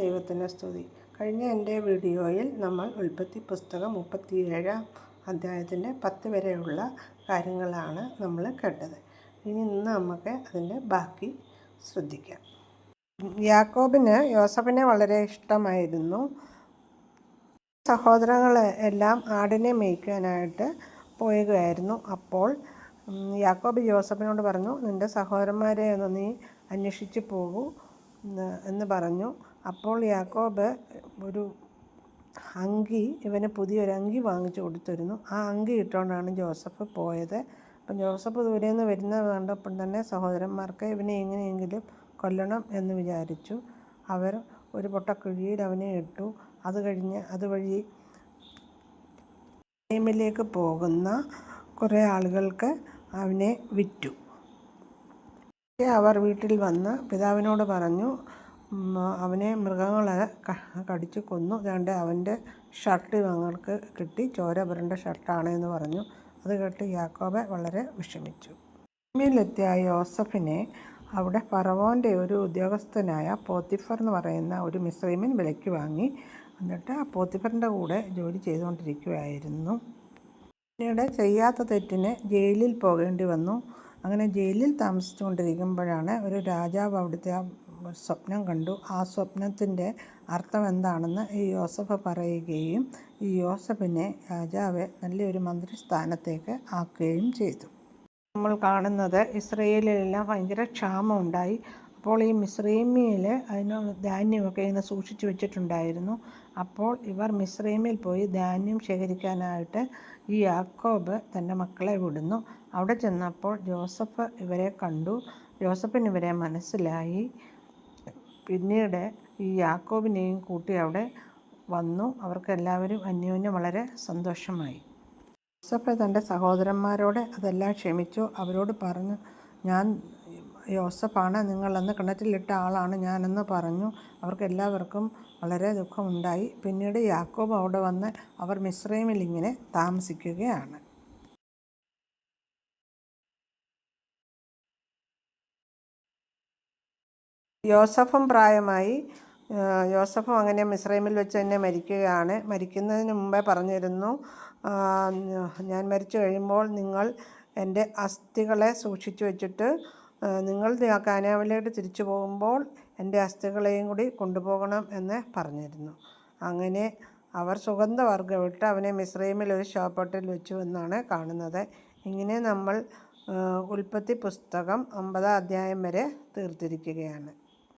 ദൈവത്തിന് സ്തുതി. കഴിഞ്ഞ എന്റെ വീഡിയോയിൽ നമ്മൾ ഉൽപ്പത്തി പുസ്തകം മുപ്പത്തിയേഴാം അധ്യായത്തിന്റെ പത്ത് വരെയുള്ള കാര്യങ്ങളാണ് നമ്മൾ കേട്ടത്. ഇനി ഇന്ന് നമുക്ക് അതിന്റെ ബാക്കി ശ്രദ്ധിക്കാം. യാക്കോബിന് യോസഫിനെ വളരെ ഇഷ്ടമായിരുന്നു. സഹോദരങ്ങൾ എല്ലാം ആടിനെ മേയ്ക്കാനായിട്ട് പോയുകയായിരുന്നു അപ്പോൾ യാക്കോബ് യോസഫിനോട് പറഞ്ഞു നിന്റെ സഹോദരന്മാരെ ഒന്ന് നീ അന്വേഷിച്ച് പോകൂ. എന്ന് പറഞ്ഞു. അപ്പോൾ യാക്കോബ് ഒരു അങ്കി ഇവന് പുതിയൊരു അങ്കി വാങ്ങിച്ചു കൊടുത്തിരുന്നു. ആ അങ്കി ഇട്ടുകൊണ്ടാണ് ജോസഫ് പോയത്. അപ്പം ജോസഫ് ദൂരെ നിന്ന് വരുന്നത് കണ്ടപ്പോൾ തന്നെ സഹോദരന്മാർക്ക് ഇവനെ എങ്ങനെയെങ്കിലും കൊല്ലണം എന്ന് വിചാരിച്ചു. അവർ ഒരു പൊട്ടക്കുഴിയിൽ അവനെ ഇട്ടു. അത് കഴിഞ്ഞ് അതുവഴി ടൈമിലേക്ക് പോകുന്ന കുറേ ആളുകൾക്ക് അവനെ വിറ്റു. അവർ വീട്ടിൽ വന്ന് പിതാവിനോട് പറഞ്ഞു അവനെ മൃഗങ്ങളെ കടിച്ച് കൊന്നു. അതുകൊണ്ട് അവന്റെ ഷർട്ട് ഞങ്ങൾക്ക് കിട്ടി. ചോര പുരണ്ട ഷർട്ടാണ് എന്ന് പറഞ്ഞു. അത് കേട്ട് യാക്കോബ് വളരെ വിഷമിച്ചു. ഭൂമിയിലെത്തിയ യോസഫിനെ അവിടെ ഫറവോന്റെ ഒരു ഉദ്യോഗസ്ഥനായ പോത്തിഫർ എന്ന് പറയുന്ന ഒരു മിസ്രൈമിൻ വിലയ്ക്ക് വാങ്ങി. എന്നിട്ട് ആ പോത്തിഫറിന്റെ കൂടെ ജോലി ചെയ്തുകൊണ്ടിരിക്കുകയായിരുന്നു. പിന്നീട് ചെയ്യാത്ത തെറ്റിന് ജയിലിൽ പോകേണ്ടി വന്നു. അങ്ങനെ ജയിലിൽ താമസിച്ചുകൊണ്ടിരിക്കുമ്പോഴാണ് ഒരു രാജാവ് അവിടുത്തെ സ്വപ്നം കണ്ടു. ആ സ്വപ്നത്തിന്റെ അർത്ഥം എന്താണെന്ന് ഈ യോസഫ് പറയുകയും ഈ യോസഫിനെ രാജാവ് നല്ലൊരു മന്ത്രിസ്ഥാനത്തേക്ക് ആക്കുകയും ചെയ്തു. നമ്മൾ കാണുന്നത് ഇസ്രയേലിലെല്ലാം ഭയങ്കര ക്ഷാമം ഉണ്ടായി അപ്പോൾ ഈ മിശ്രീമിയിൽ അതിന് ധാന്യമൊക്കെ ഇങ്ങനെ സൂക്ഷിച്ചു വെച്ചിട്ടുണ്ടായിരുന്നു. അപ്പോൾ ഇവർ മിശ്രീമിയിൽ പോയി ധാന്യം ശേഖരിക്കാനായിട്ട് ഈ യാക്കോബ് തന്റെ മക്കളെ വിടുന്നു. അവിടെ ചെന്നപ്പോൾ ജോസഫ് ഇവരെ കണ്ടു. ജോസഫിന് ഇവരെ മനസ്സിലായി. പിന്നീട് ഈ യാക്കോബിനെയും കൂട്ടി അവിടെ വന്നു. അവർക്കെല്ലാവരും അന്യോന്യം വളരെ സന്തോഷമായി. ജോസഫ് തന്റെ സഹോദരന്മാരോട് അതെല്ലാം ക്ഷമിച്ചു. അവരോട് പറഞ്ഞു ഞാൻ യോസഫാണ്. നിങ്ങളെന്ന് കിണറ്റിലിട്ട ആളാണ് ഞാനെന്ന് പറഞ്ഞു. അവർക്കെല്ലാവർക്കും വളരെ ദുഃഖമുണ്ടായി. പിന്നീട് യാക്കോബ് അവിടെ വന്ന് അവർ മിശ്രൈമിൽ ഇങ്ങനെ താമസിക്കുകയാണ്. യോസഫും പ്രായമായി. യോസഫും അങ്ങനെ മിസ്രൈമിൽ വെച്ച് തന്നെ മരിക്കുകയാണ്. മരിക്കുന്നതിന് മുമ്പേ പറഞ്ഞിരുന്നു ഞാൻ മരിച്ചു കഴിയുമ്പോൾ നിങ്ങൾ എന്റെ അസ്ഥികളെ സൂക്ഷിച്ചു വെച്ചിട്ട് നിങ്ങൾ കാനാവിലേക്ക് തിരിച്ചു പോകുമ്പോൾ എന്റെ അസ്ഥികളെയും കൂടി കൊണ്ടുപോകണം എന്ന് പറഞ്ഞിരുന്നു. അങ്ങനെ അവർ സുഗന്ധവർഗം ഇട്ട് അവനെ മിശ്രൈമിൽ ഒരു ഷോപ്പട്ടിൽ വെച്ചു എന്നാണ് കാണുന്നത്. ഇങ്ങനെ നമ്മൾ ഉൽപ്പത്തി പുസ്തകം അമ്പതാം അധ്യായം വരെ തീർത്തിരിക്കുകയാണ്.